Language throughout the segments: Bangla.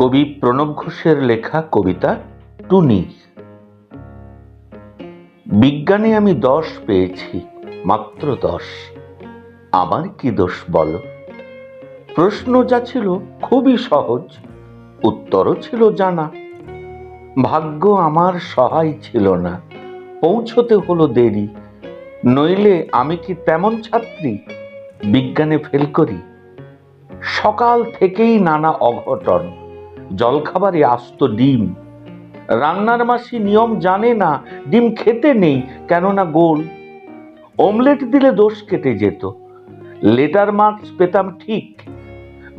কবি প্রণব ঘোষের লেখা কবিতা টুনি। বিজ্ঞানে আমি দশ পেয়েছি, মাত্র দশ। আমার কি দোষ বলো? প্রশ্ন যা ছিল খুবই সহজ, উত্তরও ছিল জানা। ভাগ্য আমার সহায় ছিল না, পৌঁছতে হলো দেরি। নইলে আমি কি তেমন ছাত্রী? বিজ্ঞানে ফেল করি। সকাল থেকেই নানা অঘটন জলখাবারে আস্ত ডিম। রান্নার মাসি নিয়ম জানে না, ডিম খেতে নেই, কেননা গোল। অমলেট দিলে দোষ কেটে যেত। লেটার মার্কস পেতাম ঠিক।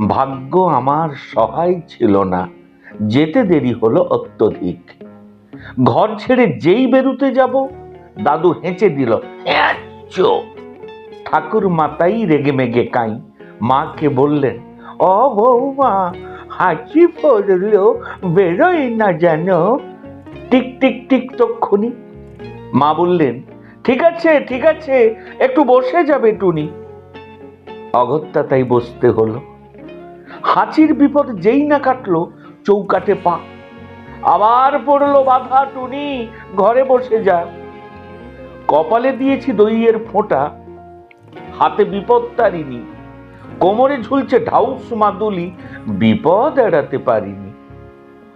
ভাগ্য আমার সহায় ছিল না। যেতে দেরি হলো অত্যধিক। ঘর ছেড়ে যেই বেরুতে যাব, দাদু হেঁচে দিল! ঠাকুর মাতাই রেগে মেগে কাই। মাকে বললেন ও বৌমা হাঁচি পড়ল বেরোই না যেন। টিক টিক টিক তক্ষুনি। মা বললেন, ঠিক আছে ঠিক আছে, একটু বসে যাবে টুনি। অগত্যা তাই বসতে হলো। হাঁচির বিপদ যেই না কাটলো, চৌকাটে পা। আবার পড়ল বাধা, টুনি, ঘরে বসে যা। কপালে দিয়েছি দইয়ের ফোঁটা, হাতে বিপদ তারিনি কোমরে ঝুলছে ঢাউস মাদুলি, বিপদ এড়াতে পারিনি।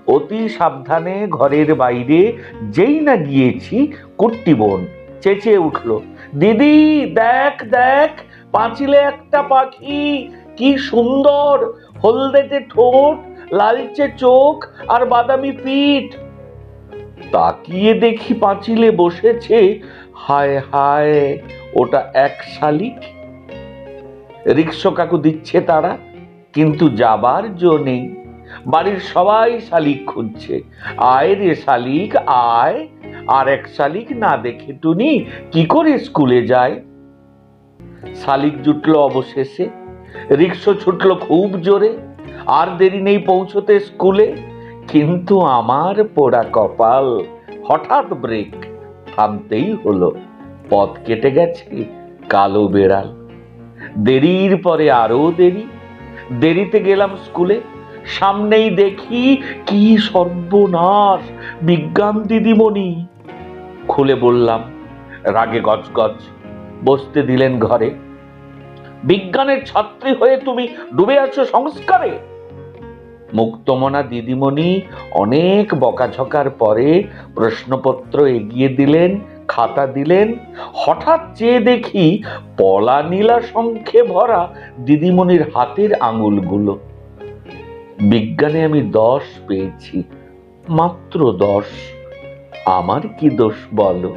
অতি সাবধানে ঘরের বাইরে যেই না গিয়েছি, কুট্টি বোন চেঁচিয়ে উঠল, দিদি, দেখ দেখ, পাঁচিলে একটা পাখি, কি সুন্দর! হলদেটে ঠোঁট, লালচে চোখ আর বাদামি পিঠ। তাকিয়ে দেখি পাঁচিলে বসেছে, হায় হায়, ওটা এক শালিক রিক্সো কাকু দিচ্ছে তারা, কিন্তু যাবার জো নেই। বাড়ির সবাই শালিক খুঁজছে। আয় রে শালিক, আয়। আর এক শালিক না দেখে টুনি কি করে স্কুলে যায়? শালিক জুটলো অবশেষে। রিক্সো ছুটলো খুব জোরে। আর দেরি নেই পৌঁছতে স্কুলে। কিন্তু আমার পোড়া কপাল হঠাৎ ব্রেক থামতেই হলো। পথ কেটে গেছে কালো বেড়াল। দেরির পরে আরও দেরি। দেরিতে গেলাম স্কুলে সামনেই দেখি কি সর্বনাশ, বিজ্ঞান দিদিমণি। খুলে বললাম, রাগে গজগজ, বসতে দিলেন ঘরে। বিজ্ঞানের ছাত্রী হয়ে তুমি ডুবে আছো সংস্কারে। মুক্তমনা দিদিমণি অনেক বকাঝকার পরে প্রশ্নপত্র এগিয়ে দিলেন খাতা দিলেন। হঠাৎ চেয়ে দেখি পলা নীলা সংখ্যে ভরা দিদিমণির হাতের আঙুলগুলো। বিজ্ঞানে আমি দশ পেয়েছি, মাত্র দশ। আমার কি দোষ বলো?